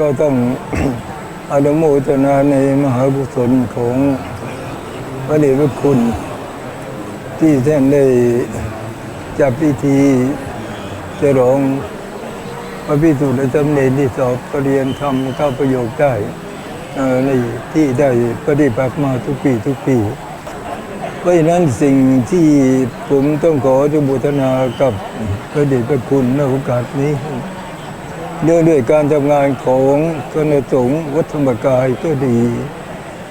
ก็ต้องอนุโมทนาในมหาบุศลของพระเดชพระคุณ ที่ท่านได้จับพิธีจะรองพระพิสุทธิ์และสำเนรที่สอบปรริยนธรรมเข้าประโยคได้ในที่ได้ปฏิบัติมาทุกปีทุกปีเพราะฉะนั้นสิ่งที่ผมต้องขออนุโมทนากับพระเดชพระคุณในโอกาสนี้ เนื่องด้วยการทำงานของคณะสงฆ์วัดธรรมกายก็ดี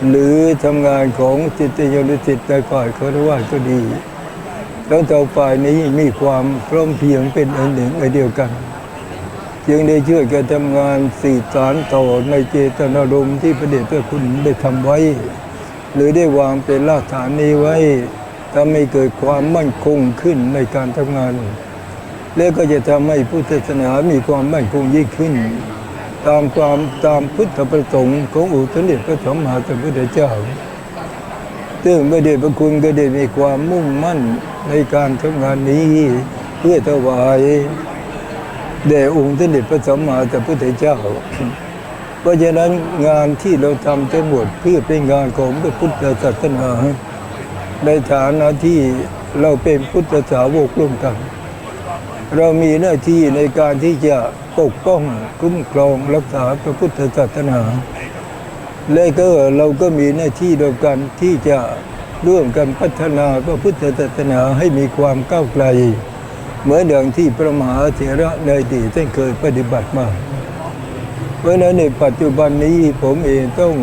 หรือทำงานของจิตยนิสิตในฝ่ายคารวะก็ดีทั้งสองฝ่ายนี้มีความพร้อมเพียงเป็นอันหนึ่งอันเดียวกัน จึงได้ช่วยกันทำงานสื่อสารต่อในเจตนารมณ์ที่พระเดชพระคุณได้ทำไว้ หรือได้วางเป็นรากฐานนี้ไว้ทำให้เกิดความมั่นคงขึ้นในการทำงาน และก็จะทำให้พุทธศาสนามีความมั่นคงยิ่งขึ้น ตามความตามพุทธประสงค์ของอุตริพระสัมมาสัมพุทธเจ้าซึ่งพระเดชพระคุณก็ได้มีความมุ่งมั่นในการทำงานนี้เพื่อถวายแด่องค์สมเด็จพระสัมมาสัมพุทธเจ้า เพราะฉะนั้นงานที่เราทำทั้งหมดเพื่อเป็นงานของพระพุทธศาสนาในฐานะที่เราเป็นพุทธสาวกร่วมกัน เรามีหน้าที่ในการที่จะปกป้องคุ้มครองรักษาพระพุทธศาสนา และก็เราก็มีหน้าที่เดียวกันที่จะร่วมกันพัฒนาพระพุทธศาสนาให้มีความก้าวไกล เหมือนอย่างที่พระมหาเถระในอดีตท่านเคยปฏิบัติมาเพราะฉะนั้นในปัจจุบันนี้ผมเองต้อง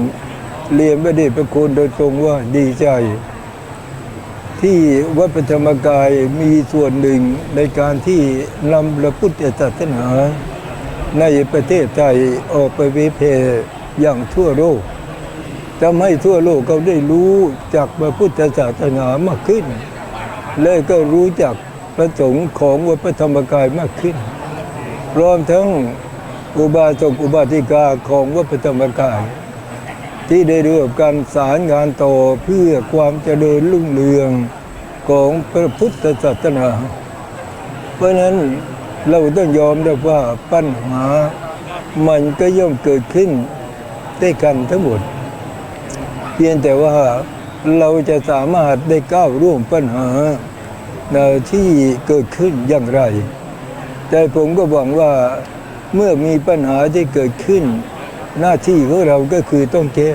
เรียนพระเดชพระคุณโดยตรงว่าดีใจ ที่วัดพระธรรมกายมีส่วนหนึ่งในการที่นำพระพุทธศาสนาในประเทศไทยออกไปวิเพร่อย่างทั่วโลกทำให้ทั่วโลกเขาได้รู้จากพระพุทธศาสนามากขึ้น และก็รู้จักพระสงฆ์ของวัดพระธรรมกายมากขึ้น พร้อมทั้งอุบาสกอุบาสิกาของวัดพระธรรมกาย ที่ได้ร่วมกันสารงานต่อเพื่อความเจริญรุ่งเรือง ของพระพุทธศาสนา เพราะนั้นเราต้องยอมรับว่าปัญหา มันก็ย่อมเกิดขึ้นด้วยกันทั้งหมด เพียงแต่ว่าเราจะสามารถได้ก้าวร่วมปัญหาที่เกิดขึ้นอย่างไร แต่ผมก็หวังว่าเมื่อมีปัญหาที่เกิดขึ้น หน้าที่ของเราก็คือต้องแก้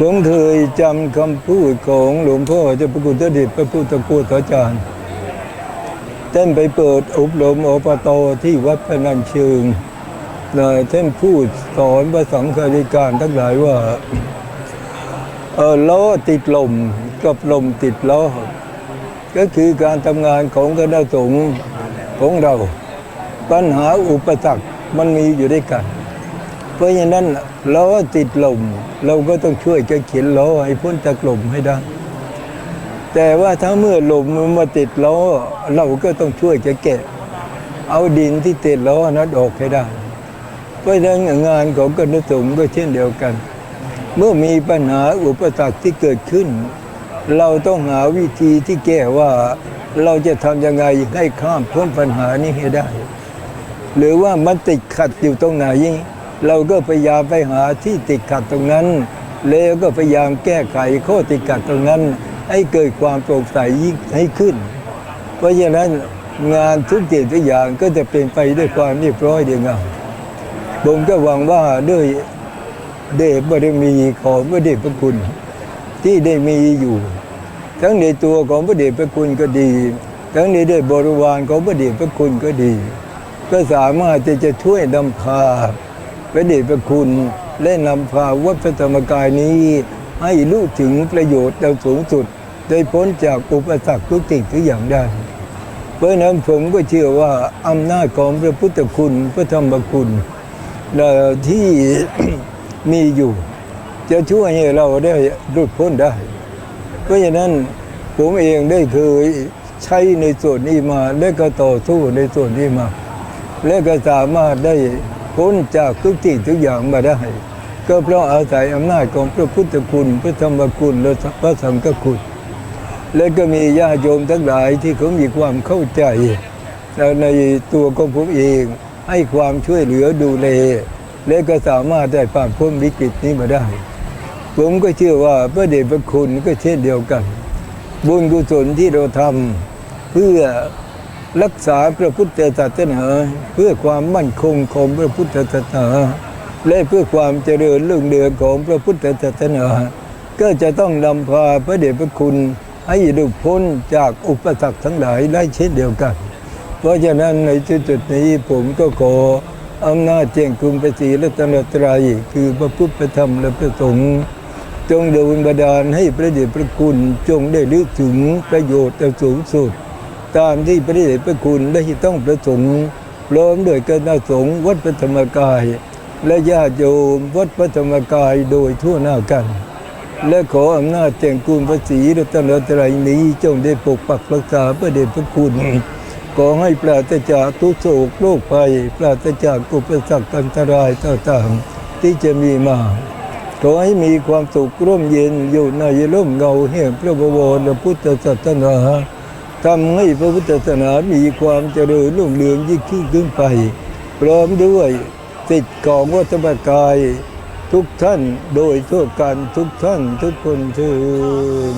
ผมเคยจำคำพูดของหลวงพ่อเจ้าพระคุณเดชพระพุทธโฆษาจารย์ท่านไปเปิดอบรมอปตที่วัดพนัญเชิงนะท่านพูดสอนพระสังฆาธิการทั้งหลายว่าเออล้อติดลมกับลมติดล้อก็คือการทำงานของคณะสงฆ์ของเรา ปัญหาอุปสรรคมันมีอยู่ด้วยกัน เพราะฉะนั้นล้อติดลม เราก็ต้องช่วยกันเขียนล้อให้พ้นจากลมให้ได้ แต่ว่าถ้าเมื่อลมมันมาติดล้อ เราก็ต้องช่วยกันแกะเอาดินที่ติดล้อนั้นออกให้ได้ เพราะฉะนั้นงานของคณะสงฆ์ก็เช่นเดียวกัน เมื่อมีปัญหาอุปสรรคที่เกิดขึ้น เราต้องหาวิธีที่แก้ว่าเราจะทำยังไงให้ข้ามพ้นปัญหานี้ให้ได้ หรือว่ามันติดขัดอยู่ตรงไหน เราก็พยายามไปหาที่ติดขัดตรงนั้น แล้วก็พยายามแก้ไขข้อติดขัดตรงนั้น ให้เกิดความโปร่งใสยิ่งให้ขึ้น เพราะฉะนั้นงานทุกสิ่งทุกอย่างก็จะเป็นไปด้วยความเรียบร้อยเดียวกันผมก็หวังว่าด้วยเดชบารมีของพระเดชพระคุณที่ได้มีอยู่ ทั้งในตัวของพระเดชพระคุณก็ดี ทั้งในด้วยบริวารของพระเดชพระคุณก็ดี ก็สามารถที่จะช่วยนำพา พระเดชพระคุณและนำพาวัดพระธรรมกายนี้ ให้รู้ถึงประโยชน์เราสูงสุด ได้พ้นจากอุปสรรคทุกสิ่งทุกอย่างได้ เพราะนั้นผมก็เชื่อว่าอำนาจของพระพุทธคุณพระธรรมคุณที่มีอยู่ จะช่วยให้เราได้หลุดพ้นได้ เพราะฉะนั้นผมเองได้เคยใช้ในส่วนนี้มา และก็ต่อสู้ในส่วนนี้มา และก็สามารถได้ พ้นจากทุกสิ่ทุกอย่างมาได้ ก็เพราะอาศัยอำนาจของพระพุทธคุณพระธรรมคุณและพระสังฆคุณ และก็มีญาติโยมทั้งหลายที่เขามีความเข้าใจในตัวของผมเองให้ความช่วยเหลือดูแลและก็สามารถได้ผ่านพ้นวิกฤตนี้มาได้ ผมก็เชื่อว่าพระเดชพระคุณก็เช่นเดียวกัน บุญกุศลที่เราทำเพื่อ รักษาพระพุทธศาสนาเพื่อความมั่นคงของพระพุทธศาสนา และเพื่อความเจริญรุ่งเรืองของพระพุทธศาสนา ก็จะต้องนำพาพระเดชพระคุณให้หลุดพ้นจากอุปสรรคทั้งหลายได้เช่นเดียวกัน เพราะฉะนั้นในจุดนี้ผมก็ขออำนาจแจ้งคุณพระศรีรัตนตรัยคือพระพุทธธรรมและพระสงฆ์จงดลบันดาลให้พระเดชพระคุณจงได้ลึกถึงประโยชน์สูงสุด ตามที่พระเดชพระคุณได้ต้องประสงค์ร้อมด้วยคณะสงฆ์วัดพระธรรมกาย และญาติโยมวัดพระธรรมกายโดยทั่วหน้ากัน และขออำนาจแจ้งคุณพระศรีรัตนตรัยนี้จงได้ปกปักรักษาพระเดชพระคุณขอให้ปราศจากทุกโศกโรคภัย ปราศจากอุปสรรคอันตรายต่างๆที่จะมีมาขอให้มีความสุขร่มเย็นอยู่ในร่มเงาแห่งพระบวรพุทธศาสนา ทำให้พระพุทธศาสนามีความเจริญรุ่งเรืองยิ่งขึ้นไป พร้อมด้วยติดกองวัฒนกายทุกท่านโดยทั่วกันทุกท่านทุกคนเชิญ